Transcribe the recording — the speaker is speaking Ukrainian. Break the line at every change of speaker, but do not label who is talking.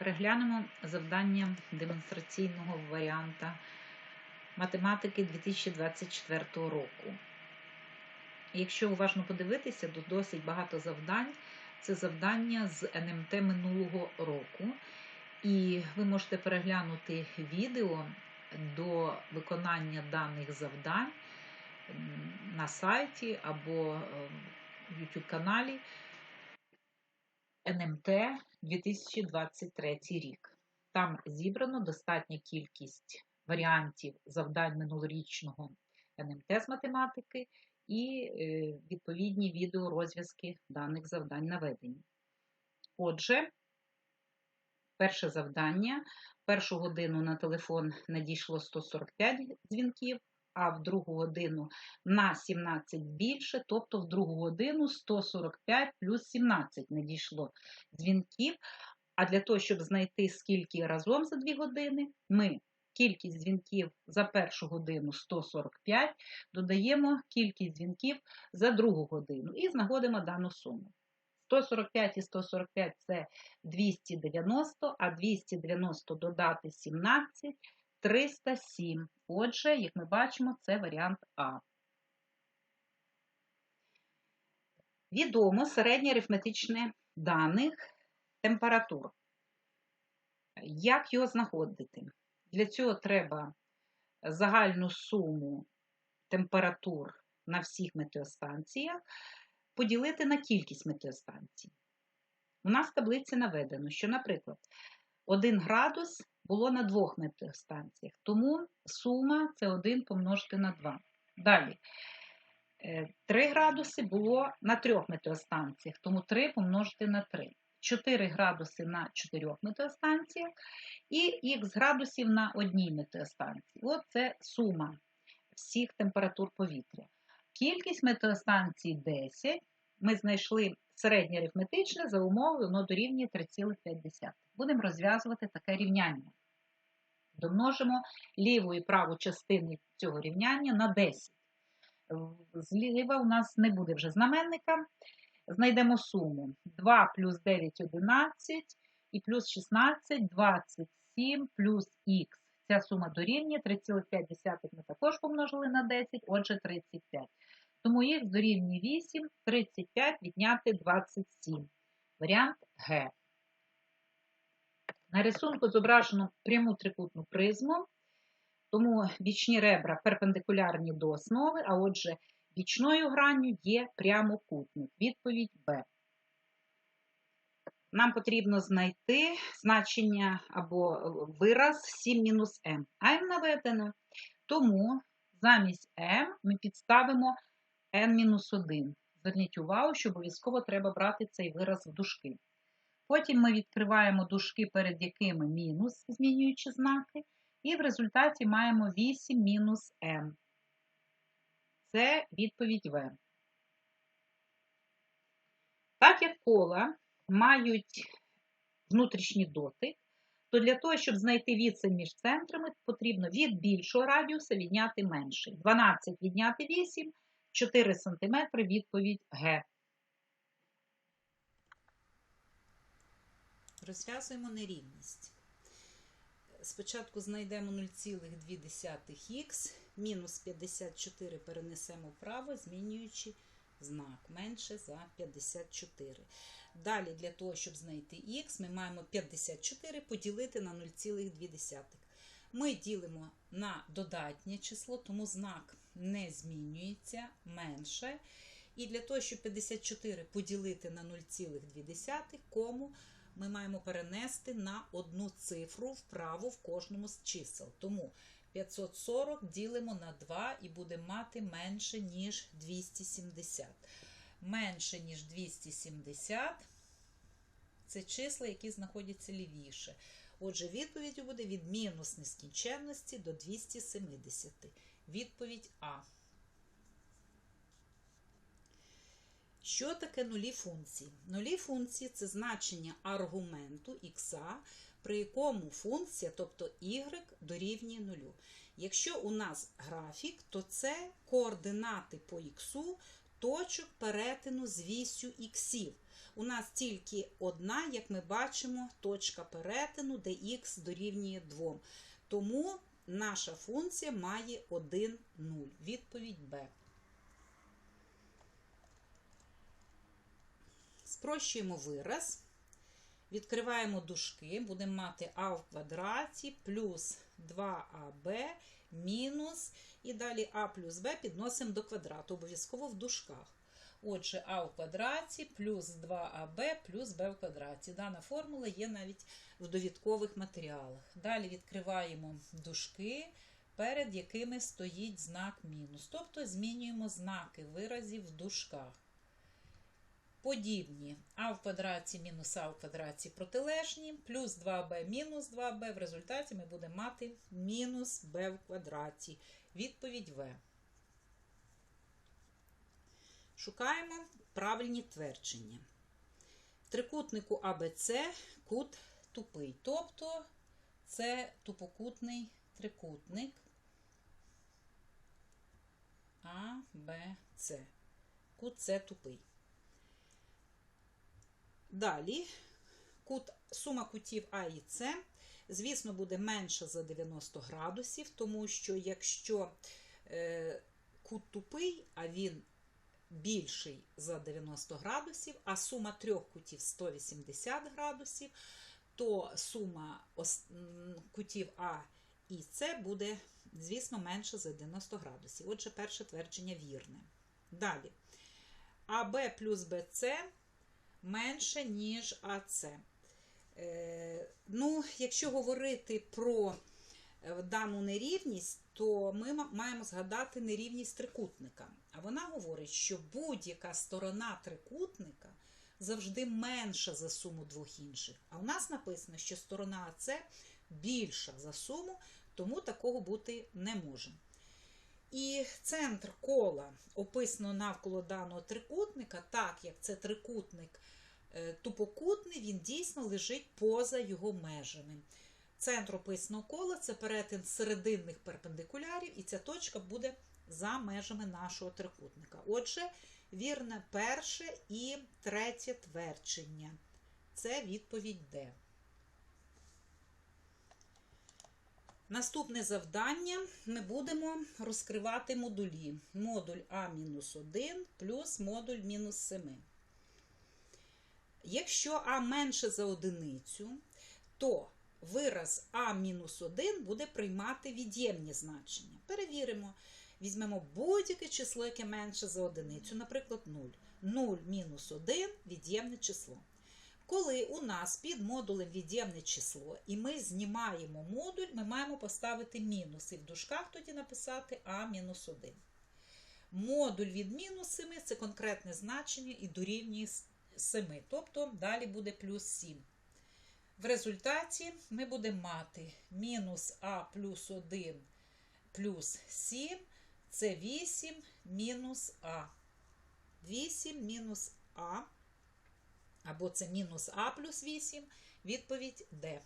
Переглянемо завдання демонстраційного варіанта математики 2024 року. Якщо уважно подивитися, то досить багато завдань. Це завдання з НМТ минулого року. І ви можете переглянути відео до виконання даних завдань на сайті або е, в YouTube каналі НМТ 2023 рік. Там зібрано достатня кількість варіантів завдань минулорічного НМТ з математики і е, відповідні відеорозв'язки даних завдань наведені. Отже, перше завдання. Першу годину на телефон надійшло 145 дзвінків, а в другу годину на 17 більше, тобто в другу годину 145 плюс 17 надійшло дзвінків. А для того, щоб знайти скільки разом за 2 години, ми кількість дзвінків за першу годину 145, додаємо кількість дзвінків за другу годину і знаходимо дану суму. 145 і 145 це 290, а 290 додати 17 307. Отже, як ми бачимо, це варіант А. Відомо середнє арифметичне даних температур. Як його знаходити? Для цього треба загальну суму температур на всіх метеостанціях поділити на кількість метеостанцій. У нас в таблиці наведено, що, наприклад, 1 градус було на двох метеостанціях, тому сума це 1 помножити на 2. Далі 3 градуси було на трьох метеостанціях, тому 3 помножити на 3. 4 градуси на 4 метеостанціях і х градусів на одній метеостанції. От це сума всіх температур повітря. Кількість метеостанцій 10. Ми знайшли середнє арифметичне за умовою воно дорівнює 3,5. Будемо розв'язувати таке рівняння. Домножимо ліву і праву частини цього рівняння на 10. Зліва у нас не буде вже знаменника. Знайдемо суму 2 плюс 9 11 і плюс 16 27 плюс х. Ця сума дорівнює 3,5 ми також помножили на 10, отже 35. Тому х дорівнює 8, 35 відняти 27. Варіант Г. На рисунку зображено пряму трикутну призму, тому бічні ребра перпендикулярні до основи, а отже, бічною гранню є прямокутник. Відповідь Б. Нам потрібно знайти значення або вираз 7 m. А m наведено. Тому замість m ми підставимо n-1. Зверніть увагу, що обов'язково треба брати цей вираз в дужки. Потім ми відкриваємо дужки, перед якими мінус, змінюючи знаки, і в результаті маємо 8 мінус m. Це відповідь В. Так як кола мають внутрішній дотик, то для того, щоб знайти відстань між центрами, потрібно від більшого радіуса відняти менший. 12 відняти 8, 4 см відповідь Г. Розв'язуємо нерівність. Спочатку знайдемо 0,2х, мінус 54 перенесемо вправо, змінюючи знак менше за 54. Далі, для того, щоб знайти х, ми маємо 54 поділити на 0,2. Ми ділимо на додатнє число, тому знак не змінюється менше. І для того, щоб 54 поділити на 0,2, кому ми маємо перенести на одну цифру вправо в кожному з чисел. Тому 540 ділимо на 2 і будемо мати менше, ніж 270. Менше, ніж 270 це числа, які знаходяться лівіше. Отже, відповідь буде від мінус нескінченності до 270. Відповідь А. Що таке нулі функції? Нулі функції це значення аргументу х, при якому функція, тобто y, дорівнює нулю. Якщо у нас графік, то це координати по х точок перетину з вісю іксів. у нас тільки одна, як ми бачимо, точка перетину, де х дорівнює 2. Тому наша функція має 1, 0. Відповідь Б. Спрощуємо вираз. Відкриваємо дужки, будемо мати а в квадраті плюс 2аб мінус. І далі а плюс b підносимо до квадрату, обов'язково в дужках. Отже, а в квадраті плюс 2аб плюс b в квадраті. Дана формула є навіть в довідкових матеріалах. Далі відкриваємо дужки, перед якими стоїть знак мінус. Тобто змінюємо знаки виразів в дужках. Подібні а в квадраті мінус а в квадраті протилежні, плюс 2b мінус 2b. В результаті ми будемо мати мінус b в квадраті. Відповідь В. Шукаємо правильні твердження. В трикутнику АБЦ кут тупий. Тобто це тупокутний трикутник АБЦ. Кут С тупий. Далі кут, сума кутів А і С, звісно, буде менша за 90 градусів, тому що якщо е, кут тупий, а він більший за 90 градусів, а сума трьох кутів 180 градусів, то сума кутів А і С буде, звісно, менша за 90 градусів. Отже, перше твердження вірне. Далі. АБ плюс БЦ менше, ніж АЦ. Е, ну, Якщо говорити про дану нерівність, то ми маємо згадати нерівність трикутника. А вона говорить, що будь-яка сторона трикутника завжди менша за суму двох інших. А у нас написано, що сторона АЦ більша за суму, тому такого бути не може. І центр кола описано навколо даного трикутника, так як це трикутник тупокутний, він дійсно лежить поза його межами. Центр описаного кола це перетин серединних перпендикулярів, і ця точка буде за межами нашого трикутника. Отже, вірне перше і третє твердження. Це відповідь Д. Наступне завдання ми будемо розкривати модулі. Модуль А-1 плюс модуль мінус 7. Якщо А менше за одиницю, то вираз А-1 буде приймати від'ємні значення. Перевіримо. Візьмемо будь-яке число, яке менше за одиницю, наприклад, 0. 0 мінус 1 від'ємне число. Коли у нас під модулем від'ємне число, і ми знімаємо модуль, ми маємо поставити мінус. І в дужках тоді написати А-1. Модуль від мінус 7 це конкретне значення і дорівнює 7. Тобто далі буде плюс 7. В результаті ми будемо мати мінус А плюс 1 плюс 7, це 8 мінус А. 8 мінус А, або це мінус А плюс 8, відповідь Д.